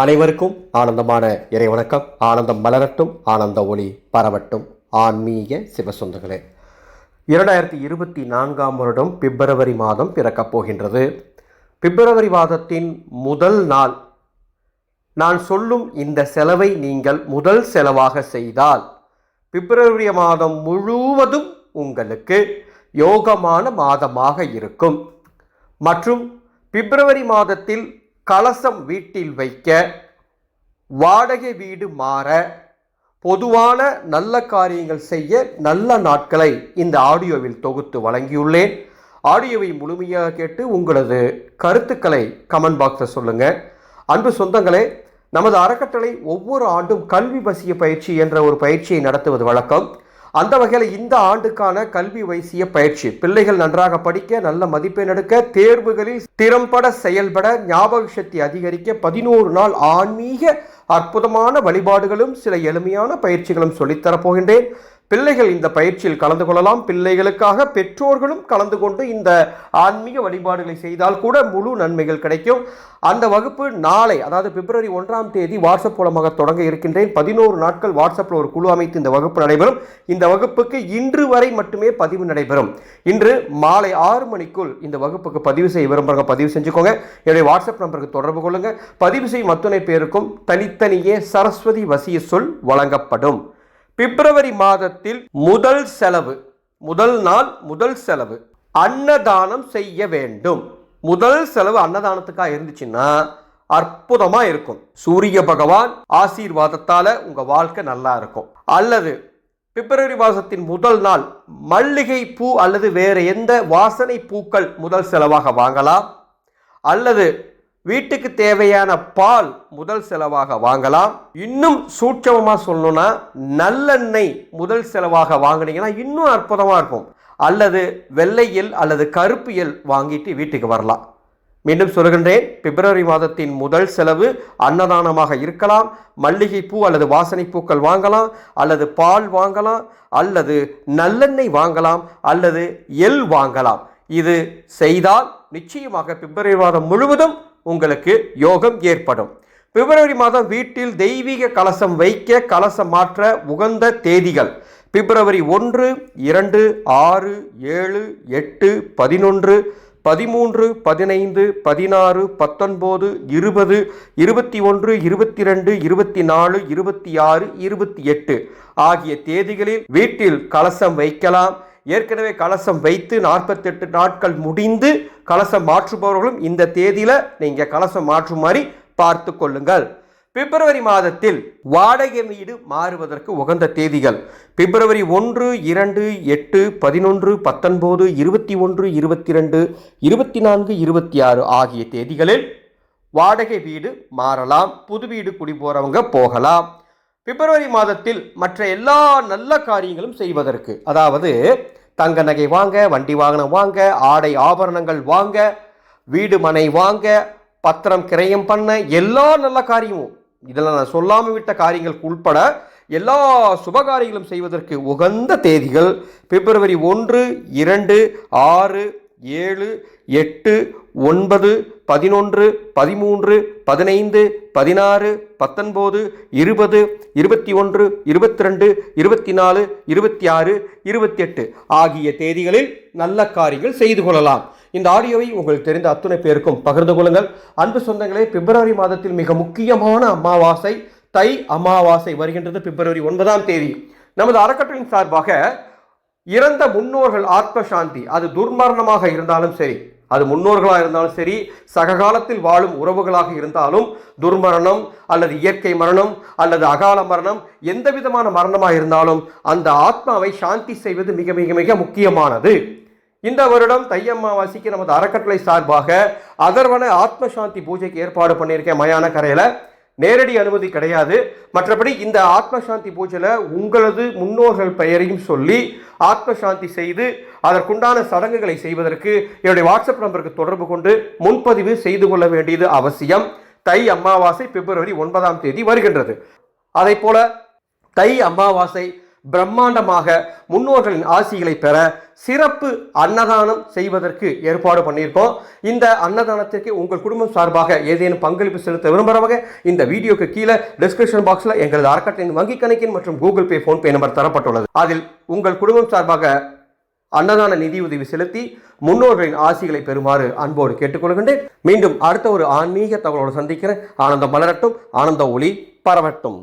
அனைவருக்கும் ஆனந்தமான இறை வணக்கம் ஆனந்தம் மலரட்டும் ஆனந்த ஒளி பரவட்டும். ஆன்மீக சிவசொந்தங்களே இரண்டாயிரத்தி இருபத்தி நான்காம் வருடம் பிப்ரவரி மாதம் பிறக்கப் போகின்றது. பிப்ரவரி மாதத்தின் முதல் நாள். நான் சொல்லும் இந்த செலவை நீங்கள் முதல் செலவாக செய்தால் பிப்ரவரி மாதம் முழுவதும் உங்களுக்கு யோகமான மாதமாக இருக்கும். மற்றும் பிப்ரவரி மாதத்தில் கலசம் வீட்டில் வைக்க வாடகை வீடு மாற பொதுவான நல்ல காரியங்கள் செய்ய நல்ல நாட்களை இந்த ஆடியோவில் தொகுத்து வழங்கியுள்ளேன். ஆடியோவை முழுமையாக கேட்டு உங்களது கருத்துக்களை கமெண்ட் பாக்ஸில் சொல்லுங்கள் அன்பு சொந்தங்களே நமது அறக்கட்டளை ஒவ்வொரு ஆண்டும் கல்வி வசிய பயிற்சி என்ற ஒரு பயிற்சியை நடத்துவது வழக்கம். அந்த வகையில் இந்த ஆண்டுக்கான கல்வி வைசிய பயிற்சி. பிள்ளைகள் நன்றாக படிக்க நல்ல மதிப்பெண் எடுக்க தேர்வுகளில் திறம்பட செயல்பட ஞாபக சக்தி அதிகரிக்க பதினோரு நாள் ஆன்மீக அற்புதமான வழிபாடுகளும் சில எளிமையான பயிற்சிகளும் சொல்லித்தரப் போகின்றேன். பிள்ளைகள் இந்த பயிற்சியில் கலந்து கொள்ளலாம். பிள்ளைகளுக்காக பெற்றோர்களும் கலந்து கொண்டு இந்த ஆன்மீக வழிபாடுகளை செய்தால் கூட முழு நன்மைகள் கிடைக்கும். அந்த வகுப்பு நாளை அதாவது பிப்ரவரி ஒன்றாம் தேதி வாட்ஸ்அப் மூலமாக தொடங்க இருக்கின்றேன். பதினோரு நாட்கள் வாட்ஸ்அப்பில் ஒரு குழு அமைத்து இந்த வகுப்பு நடைபெறும். இந்த வகுப்புக்கு இன்று வரை மட்டுமே பதிவு நடைபெறும். இன்று மாலை ஆறு மணிக்குள் இந்த வகுப்புக்கு பதிவு செய்ய விரும்புகிறவங்க பதிவு செஞ்சுக்கோங்க. என்னுடைய வாட்ஸ்அப் நம்பருக்கு தொடர்பு கொள்ளுங்கள் பதிவு செய்யும் அத்துணை பேருக்கும் தனித்தனியே சரஸ்வதி வசிய சொல் வழங்கப்படும். பிப்ரவரி மாதத்தில் முதல் செலவு முதல் நாள் முதல் செலவு அன்னதானம் செய்ய வேண்டும். முதல் செலவு அன்னதானத்துக்காக இருந்துச்சுன்னா அற்புதமாக இருக்கும். சூரிய பகவான் ஆசீர்வாதத்தால் உங்கள் வாழ்க்கை நல்லா இருக்கும். அல்லது பிப்ரவரி மாதத்தின் முதல் நாள் மல்லிகை பூ அல்லது வேறு எந்த வாசனை பூக்கள் முதல் செலவாக வாங்கலாம். அல்லது வீட்டுக்கு தேவையான பால் முதல் செலவாக வாங்கலாம். இன்னும் சூட்சமமாக சொல்லணும்னா நல்லெண்ணெய் முதல் செலவாக வாங்கினீங்கன்னா இன்னும் அற்புதமாக இருக்கும். அல்லது வெள்ளை அல்லது கருப்பு எல் வாங்கிட்டு வீட்டுக்கு வரலாம். மீண்டும் சொல்கின்றேன் பிப்ரவரி மாதத்தின் முதல் செலவு அன்னதானமாக இருக்கலாம். மல்லிகை பூ அல்லது வாசனை பூக்கள் வாங்கலாம் அல்லது பால் வாங்கலாம் அல்லது நல்லெண்ணெய் வாங்கலாம் அல்லது எள் வாங்கலாம். இது செய்தால் நிச்சயமாக பிப்ரவரி மாதம் முழுவதும் உங்களுக்கு யோகம் ஏற்படும். பிப்ரவரி மாதம் வீட்டில் தெய்வீக கலசம் வைக்க கலசம் மாற்ற உகந்த தேதிகள். பிப்ரவரி ஒன்று இரண்டு ஆறு ஏழு எட்டு பதினொன்று பதிமூன்று பதினைந்து பதினாறு பத்தொன்பது இருபது இருபத்தி ஒன்று இருபத்தி ரெண்டு இருபத்தி நாலு இருபத்தி ஆறு இருபத்தி எட்டு ஆகிய தேதிகளில் வீட்டில் கலசம் வைக்கலாம். ஏற்கனவே கலசம் வைத்து நாற்பத்தெட்டு நாட்கள் முடிந்து கலசம் மாற்றுபவர்களும் இந்த தேதியில் நீங்கள் கலசம் மாற்றுமாறு பார்த்து கொள்ளுங்கள். பிப்ரவரி மாதத்தில் வாடகை வீடு மாறுவதற்கு உகந்த தேதிகள். பிப்ரவரி ஒன்று இரண்டு எட்டு பதினொன்று பத்தொன்பது இருபத்தி ஒன்று இருபத்தி ரெண்டு இருபத்தி நான்கு இருபத்தி ஆறு ஆகிய தேதிகளில் வாடகை வீடு மாறலாம். புது வீடு குடி போகிறவங்க போகலாம். பிப்ரவரி மாதத்தில் மற்ற எல்லா நல்ல காரியங்களும் செய்வதற்கு. அதாவது தங்க நகை வாங்க வண்டி வாகனம் வாங்க ஆடை ஆபரணங்கள் வாங்க வீடு மனை வாங்க பத்திரம் கிரயம் பண்ண எல்லா நல்ல காரியமும். இதில் நான் சொல்லாமல் விட்ட காரியங்களுக்கு உட்பட எல்லா சுபகாரியங்களும் செய்வதற்கு உகந்த தேதிகள் பிப்ரவரி ஒன்று இரண்டு ஆறு ஏழு எட்டு ஒன்பது பதினொன்று பதிமூன்று பதினைந்து பதினாறு பத்தொன்பது இருபது இருபத்தி ஒன்று இருபத்தி ரெண்டு இருபத்தி நாலு இருபத்தி ஆறு இருபத்தி எட்டு ஆகிய தேதிகளில் நல்ல காரியங்கள் செய்து கொள்ளலாம். இந்த ஆடியோவை உங்களுக்கு தெரிந்த அத்துணை பேருக்கும் பகிர்ந்து கொள்ளுங்கள். அன்பு சொந்தங்களே பிப்ரவரி மாதத்தில் மிக முக்கியமான அமாவாசை தை அமாவாசை வருகின்றது பிப்ரவரி ஒன்பதாம் தேதி. நமது அறக்கட்டளையின் சார்பாக இறந்த முன்னோர்கள் ஆத்ம சாந்தி அது துர்மரணமாக இருந்தாலும் சரி. அது முன்னோர்களாக இருந்தாலும் சரி சககாலத்தில் வாழும் உறவுகளாக இருந்தாலும் துர்மரணம் அல்லது இயற்கை மரணம் அல்லது அகால மரணம் எந்த விதமான மரணமாக இருந்தாலும் அந்த ஆத்மாவை சாந்தி செய்வது மிக மிக மிக முக்கியமானது. இந்த வருடம் தையம்மாவாசிக்கு நமது அறக்கட்டளை சார்பாக அதர்வன ஆத்ம சாந்தி பூஜைக்கு ஏற்பாடு பண்ணியிருக்கேன் மயான கரையில். நேரடி அனுமதி கிடையாது. மற்றபடி இந்த ஆத்ம சாந்தி பூஜையில் உங்களது முன்னோர்கள் பெயரையும் சொல்லி ஆத்ம சாந்தி செய்து அதற்குண்டான சடங்குகளை செய்வதற்கு என்னுடைய வாட்ஸ்அப் நம்பருக்கு தொடர்பு கொண்டு முன்பதிவு செய்து கொள்ள வேண்டியது அவசியம். தை அமாவாசை பிப்ரவரி ஒன்பதாம் தேதி வருகின்றது. அதை போல தை அமாவாசை பிரம்மாண்டமாக முன்னோர்களின் ஆசிகளை பெற சிறப்பு அன்னதானம் செய்வதற்கு ஏற்பாடு பண்ணியிருக்கோம். இந்த அன்னதானத்திற்கு உங்கள் குடும்பம் சார்பாக ஏதேனும் பங்களிப்பு செலுத்த விரும்புகிறவங்க இந்த வீடியோக்கு கீழே டிஸ்கிரிப்ஷன் பாக்ஸில் எங்களது அறக்கட்டளையின் வங்கி கணக்கின் மற்றும் கூகுள் பே ஃபோன்பே நம்பர் தரப்பட்டுள்ளது. அதில் உங்கள் குடும்பம் சார்பாக அன்னதான நிதியுதவி செலுத்தி முன்னோர்களின் ஆசிகளை பெறுமாறு அன்போடு கேட்டுக்கொள்கின்றேன். மீண்டும் அடுத்த ஒரு ஆன்மீக தகவலோடு சந்திக்கிறேன். ஆனந்தம் மலரட்டும் ஆனந்த ஒளி பரவட்டும்.